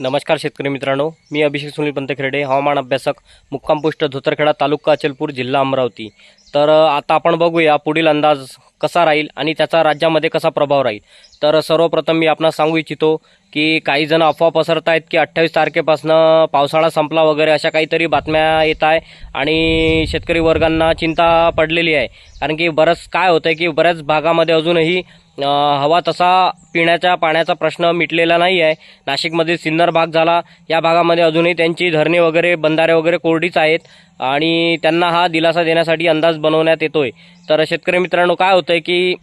नमस्कार शेतकरी मित्रांनो मी अभिषेक सुनील पंतखेडे हवामान अभ्यासक मुक्काम पोस्ट धोतरखेडा तालुका अचलपूर जिल्हा अमरावती. तर आता आपण बघूया पुढील अंदाज कसा राहील आणि त्याचा राज्यामध्ये कसा प्रभाव राहील. तर सर्वप्रथम मी आपणास सांगू इच्छितो की काही जण अफवा पसरत आहेत की अठ्ठावीस तारखेपासनं पावसाळा संपला वगैरे अशा काहीतरी बातम्या येत आहे आणि शेतकरी वर्गांना चिंता पडलेली आहे. कारण की बरंच काय होतं आहे की बऱ्याच भागामध्ये अजूनही हवा तसा पिण्याच्या पाण्याचा प्रश्न मिटलेला नाही आहे. नाशिकमध्ये सिन्नर भाग झाला या भागामध्ये अजूनही त्यांची धरणे वगैरे बंधारे वगैरे कोरडीच आहेत आणि त्यांना हा दिलासा देण्यासाठी अंदाज बनवण्यात येतो आहे तर शेतकरी मित्रांनो काय होतं आहे की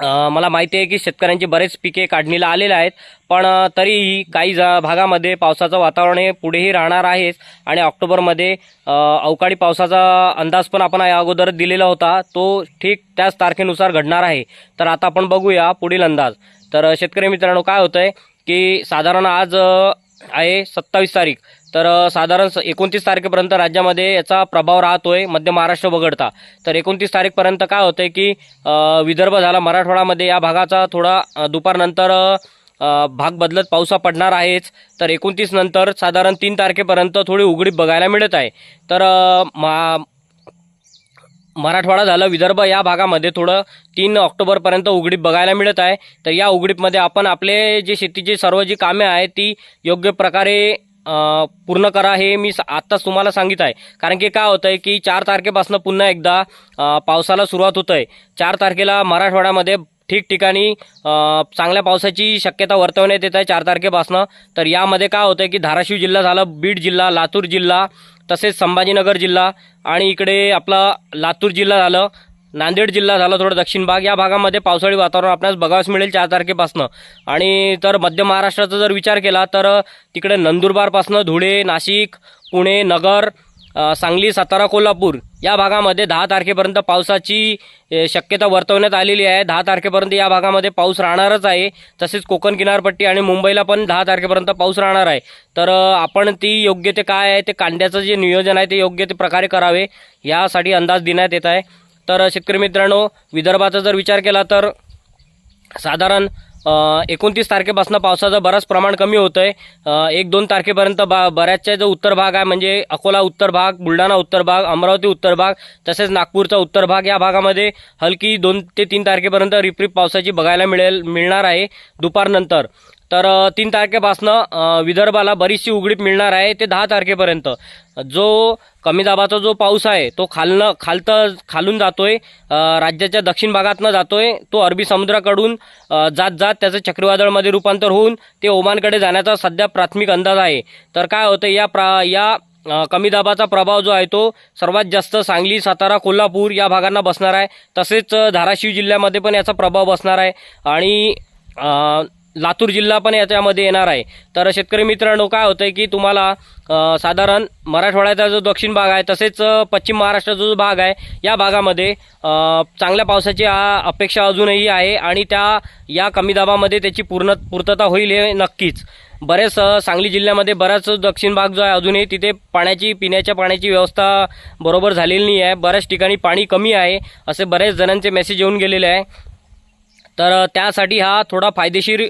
मला माहिती आहे की शेतकऱ्यांची बरेच पिके काढणीला आलेले आहेत पण तरीही काही ज भागामध्ये पावसाचं वातावरण हे पुढेही राहणार आहेच आणि ऑक्टोबरमध्ये अवकाळी पावसाचा अंदाज पण आपण या अगोदर दिलेला होता तो ठीक त्याच तारखेनुसार घडणार आहे. तर आता आपण बघूया पुढील अंदाज. तर शेतकरी मित्रांनो काय होतं आहे की साधारण आज आहे सत्तावीस तारीख. तर साधारण स- एकोणतीस तारखेपर्यंत राज्यामध्ये याचा प्रभाव राहतोय मध्य महाराष्ट्र वगळता. तर एकोणतीस तारीखपर्यंत काय होतंय की विदर्भ झाला मराठवाडामध्ये या भागाचा थोडा दुपारनंतर भाग बदलत पावसा पडणार आहेच. तर एकोणतीस नंतर साधारण तीन तारखेपर्यंत थोडी उघडीप बघायला मिळत आहे. तर मा मराठवाडा झालं विदर्भ या भागामध्ये थोडं तीन ऑक्टोबरपर्यंत उघडीप बघायला मिळत आहे. तर या उघडीपमध्ये आपण आपले जे शेतीची सर्व जी कामे आहेत ती योग्य प्रकारे पूर्ण करा हे मी स- आत्ताच तुम्हाला सांगित आहे. कारण की काय होतं आहे की चार तारखेपासून पुन्हा एकदा पावसाला सुरुवात होत आहे चार तारखेला मराठवाड्यामध्ये ठिकठिकाणी चांगल्या पावसाची शक्यता वर्तवण्यात येत आहे चार तारखेपासनं. तर यामध्ये काय होतं आहे की धाराशिव जिल्हा झालं बीड जिल्हा लातूर जिल्हा तसेच संभाजीनगर जिल्हा आणि इकडे आपला लातूर जिल्हा झालं. नांदेड जिल्हा झाला थोडं दक्षिण भाग. या भागामध्ये पावसाळी वातावरण आपल्यास बघावस मिळेल चार तारखेपासनं. आणि तर मध्य महाराष्ट्राचा जर विचार केला तर तिकडे नंदुरबारपासनं धुळे नाशिक पुणे नगर सांगली सातारा कोल्हापूर या भागामध्ये दहा तारखेपर्यंत पावसाची शक्यता वर्तवण्यात आलेली आहे. दहा तारखेपर्यंत या भागामध्ये पाऊस राहणारच आहे. तसेच कोकण किनारपट्टी आणि मुंबईला पण दहा तारखेपर्यंत पाऊस राहणार आहे. तर आपण ती योग्य ते काय आहे ते कांद्याचं जे नियोजन आहे ते योग्य ते प्रकारे करावे. यासाठी अंदाज देण्यात येत आहे. तर शेतकरी मित्रांनो विदर्भाचा जर विचार केला तर साधारण एकोणतीस तारखेपासून पावसाचं बरंच प्रमाण कमी होतं आहे एक दोन तारखेपर्यंत बा बऱ्याचशा जो उत्तर भाग आहे म्हणजे अकोला उत्तर भाग बुलढाणा उत्तर भाग अमरावती उत्तर भाग तसेच नागपूरचा उत्तर भाग या भागामध्ये हलकी दोन ते तीन तारखेपर्यंत रिपरिप पावसाची बघायला मिळेल मिळणार आहे दुपारनंतर. तर तीन तारखेपासनं विदर्भाला बरीचशी उघडीप मिळणार आहे. ते दहा तारखेपर्यंत. जो कमी दाबाचा जो पाऊस आहे तो खालनं खालतं खालून जातोय. राज्याच्या दक्षिण भागातनं जातोय. तो अरबी समुद्राकडून जात जात त्याचं चक्रीवादळमध्ये रूपांतर होऊन ते ओमानकडे जाण्याचा सध्या प्राथमिक अंदाज आहे. तर काय होतं या प्रा या कमी दाबाचा प्रभाव जो आहे तो सर्वात जास्त सांगली सातारा कोल्हापूर या भागांना बसणार आहे. तसेच धाराशिव जिल्ह्यामध्ये पण याचा प्रभाव बसणार आहे. आणि लातूर जिल्हा पण याच्यामध्ये येणार आहे. तर शेतकरी मित्रांनो काय होतं आहे की तुम्हाला साधारण मराठवाड्याचा जो दक्षिण भाग आहे तसेच पश्चिम महाराष्ट्राचा जो भाग आहे या भागामध्ये चांगल्या पावसाची अपेक्षा अजूनही आहे आणि त्या या कमी दाबामध्ये त्याची पूर्ण पूर्तता होईल हे नक्कीच. बरेच सांगली जिल्ह्यामध्ये बराच दक्षिण भाग जो आहे अजूनही तिथे पाण्याची पिण्याच्या पाण्याची व्यवस्था बरोबर झालेली नाही आहे बऱ्याच ठिकाणी पाणी कमी आहे असे बरेच जणांचे मेसेज येऊन गेलेले आहे. तर त्यासाठी हा थोडा फायदेशीर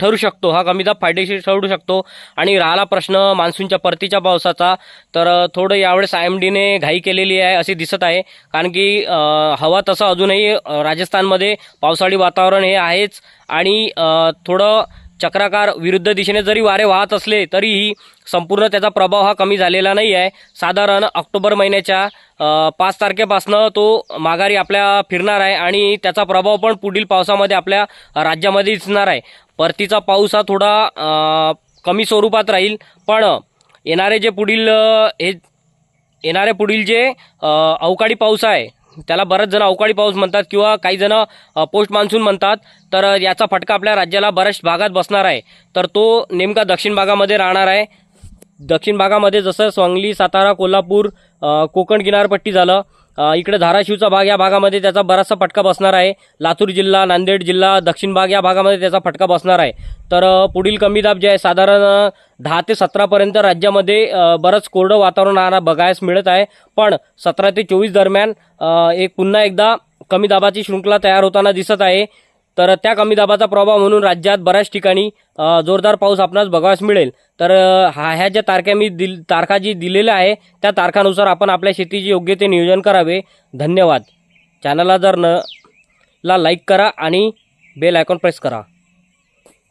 ठरू शकतो. हा कमी दाब फायदेशीर ठरू शकतो. आणि राहिला प्रश्न मान्सूनच्या परतीच्या पावसाचा तर थोडं यावेळेस आय एम डीने घाई केलेली आहे असे दिसत आहे. कारण की हवा तसं अजूनही राजस्थानमध्ये पावसाळी वातावरण हे आहेच. आणि थोडं चक्राकार विरुद्ध दिशेने जरी वारे वाहत असले तरीही संपूर्ण त्याचा प्रभाव हा कमी झालेला नाही आहे साधारण ऑक्टोबर महिन्याच्या पाच तारखेपासनं तो माघारी आपल्या फिरणार आहे आणि त्याचा प्रभाव पण पुढील पावसामध्ये आपल्या राज्यामध्ये दिसणार आहे. परतीचा पाऊस हा थोडा कमी स्वरूपात राहील पण येणारे जे पुढील हे येणारे पुढील जे अवकाळी पाऊस आहे त्याला बरेच जण अवकाळी पाऊस म्हणतात किंवा काही जण पोस्ट मान्सून म्हणतात. तर याचा फटका आपल्या राज्याला बऱ्याच भागात बसणार आहे. तर तो नेमका दक्षिण भागामध्ये राहणार आहे. दक्षिण भागामध्ये जसं सांगली सातारा कोल्हापूर कोकण किनारपट्टी झालं. इकडे धाराशिवचा भाग या भागामध्ये त्याचा बराचसा फटका बसणार आहे. लातूर जिल्हा नांदेड जिल्हा दक्षिण भाग या भागामध्ये त्याचा फटका बसणार आहे. तर पुढील कमी दाब जे आहे साधारण दहा ते सतरापर्यंत राज्यामध्ये बरंच कोरडं वातावरण राहणार बघायस मिळत आहे. पण सतरा ते चोवीस दरम्यान एक पुन्हा एकदा कमी दाबाची शृंखला तयार होताना दिसत आहे. तर त्या कमी दाबाचा प्रभाव म्हणून राज्यात बऱ्याच ठिकाणी जोरदार पाऊस आपणास बघावास मिळेल. तर हा ह्या ज्या तारख्या मी दिल तारखा जी दिलेल्या आहे त्या तारखानुसार आपण आपल्या शेतीचे योग्य ते नियोजन करावे. धन्यवाद. चॅनलला जर न ला लाईक करा आणि बेल आयकॉन प्रेस करा.